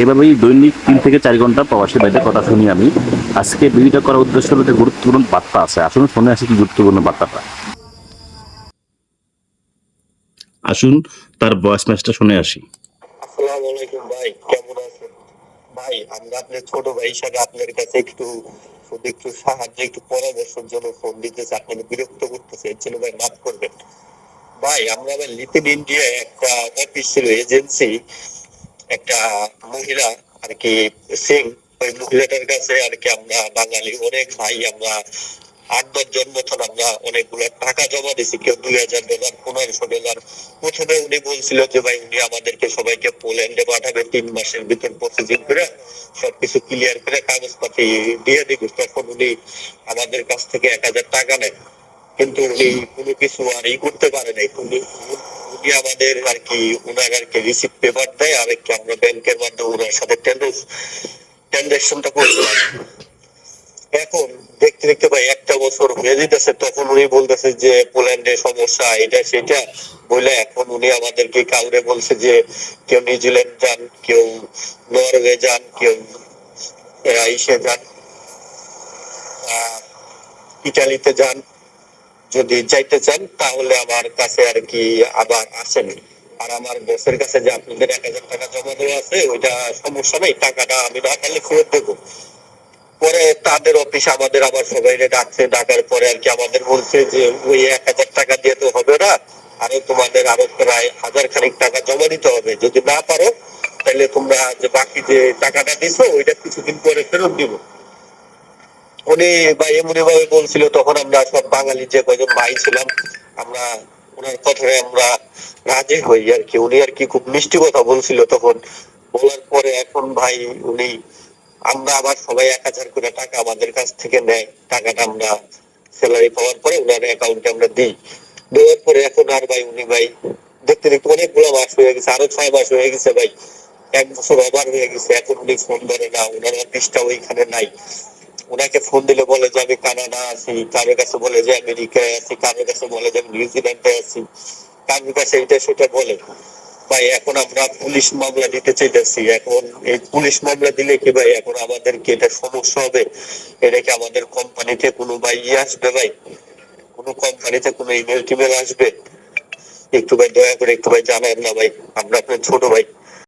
এভাবেই দৈনিক তিন থেকে চার ঘণ্টা প্রবাসী ভাইদের কথা শুনি আমি। আজকে ভিডিওটা করার উদ্দেশ্য হলো যে গুরুত্বপূর্ণ বার্তা আছে। আসুন, শুনে আসি কি গুরুত্বপূর্ণ বার্তাটা। আসুন, তার ভয়েস ম্যাচটা শুনে আসি। আসসালামু আলাইকুম ভাই, কেমন আছেন? ভাই আমরা আপনার ছোট ভাই হিসাবে আপনার কাছে একটু একটু সাহায্য, একটু পরামর্শের জন্য ফোন দিতেছে। আপনাকে বিরক্ত করতেছে, এর জন্য ভাই মাফ করবেন। ভাই, আমরা ভাই লিপিন ইন্ডিয়া একটা অফিস এজেন্সি একটা মহিলা আর কি সিং, ওই মহিলাটার কাছে আর কি আমরা বাঙালি, অনেক ভাই আমরা, আট, দশ জন মতন আমরা অনেকগুলো টাকা জমা দিছি, কেউ দুই হাজার ডলার, পনেরোশো ডলার। প্রথমে উনি বলছিল যে, ভাই, উনি আমাদেরকে সবাইকে পোল্যান্ডে পাঠাবে তিন মাসের ভিতর প্রসেসিং করে সবকিছু ক্লিয়ার করে কাগজপাতি দিয়ে দিব। তখন উনি আমাদের কাছ থেকে এক হাজার টাকা নেন। কিন্তু উনি কোনো কিছু আর ই করতে পারে নাই। উনি উনি আমাদের আর কি উনার আর কি রিসিপ্ট পেপার দেয়, আর কি আমরা ব্যাংকের মাধ্যমে ওনার সাথে ট্রানজাকশনটা করলাম এখন দেখতে দেখতে ভাই একটা বছর হয়ে যেতেছে, তখন উনি বলতেছে যে পোল্যান্ডে সমস্যা, এটা সেটা বলে এখন উনি আমাদেরকে কাউরে বলছে যে কেউ নিউজিল্যান্ড যান, কেউ নরওয়ে যান, কেউ ইসে যান ইটালিতে যান। যদি যাইতে চান, তাহলে আমার কাছে আর কি আবার আসেন। আর আমার বসের কাছে যে আপনাদের এক হাজার টাকা জমা দেওয়া আছে, ওইটা সমস্যা নেই, টাকাটা আমি পারলে ফেরত দেবো। পরে তাদের অফিসে আমাদের আবার সবাই ডাকছে, ডাকার পরে আর কি আমাদের বলছে যে, ওই এক হাজার টাকা দিয়ে তো হবে না, আরও তোমাদের আরও প্রায় হাজার খানিক টাকা জমা দিতে হবে। যদি না পারো, তাহলে তোমরা যে বাকি যে টাকাটা দিছো, ওইটা কিছুদিন পরে ফেরত দিব। উনি বা এমনি ভাবে বলছিল, তখন আমরা সব বাঙালি যে কয়জন ভাই ছিলাম, আমরা ওনার কথায় আমরা রাজি হই আর কি। উনি আর কি খুব মিষ্টি কথা বলছিল তখন। বলার পরে এখন ভাই উনি, আমরা আবার সবাই এক হাজার করে টাকা আমাদের কাছ থেকে নেয়। টাকাটা আমরা স্যালারি পাওয়ার পরে ওনার অ্যাকাউন্টে আমরা দিই। দেওয়ার পরে এখন আর ভাই উনি ভাই, দেখতে দেখতে অনেকগুলো মাস হয়ে গেছে, আরও ছয় মাস হয়ে গেছে ভাই। এক বছর ওভার হয়ে গেছে, এখন উনি ফোন ধরে না ওনার অফিসটা ওইখানে নাই। ওনাকে ফোন দিলে বলে যে, আমি কানাডা আছি। কারোর কাছে বলে যে, আমেরিকায় আছি। কারোর কাছে বলে যে, আমি নিউজিল্যান্ডে আছি। কারোর কাছে এটা সেটা বলে। ভাই, এখন আমরা পুলিশ মামলা দিতে চাইতেছি। এখন এই পুলিশ মামলা দিলে কি ভাই, এখন আমাদের কি এটা সমস্যা হবে? এটা কি আমাদের কোম্পানিতে কোনো ভাই ইয়ে আসবে ভাই? কোনো কোম্পানিতে কোনো ইমেল টিমেল আসবে? একটু ভাই দয়া করে একটু ভাই জানান না ভাই। আমরা আপনার ছোট ভাই।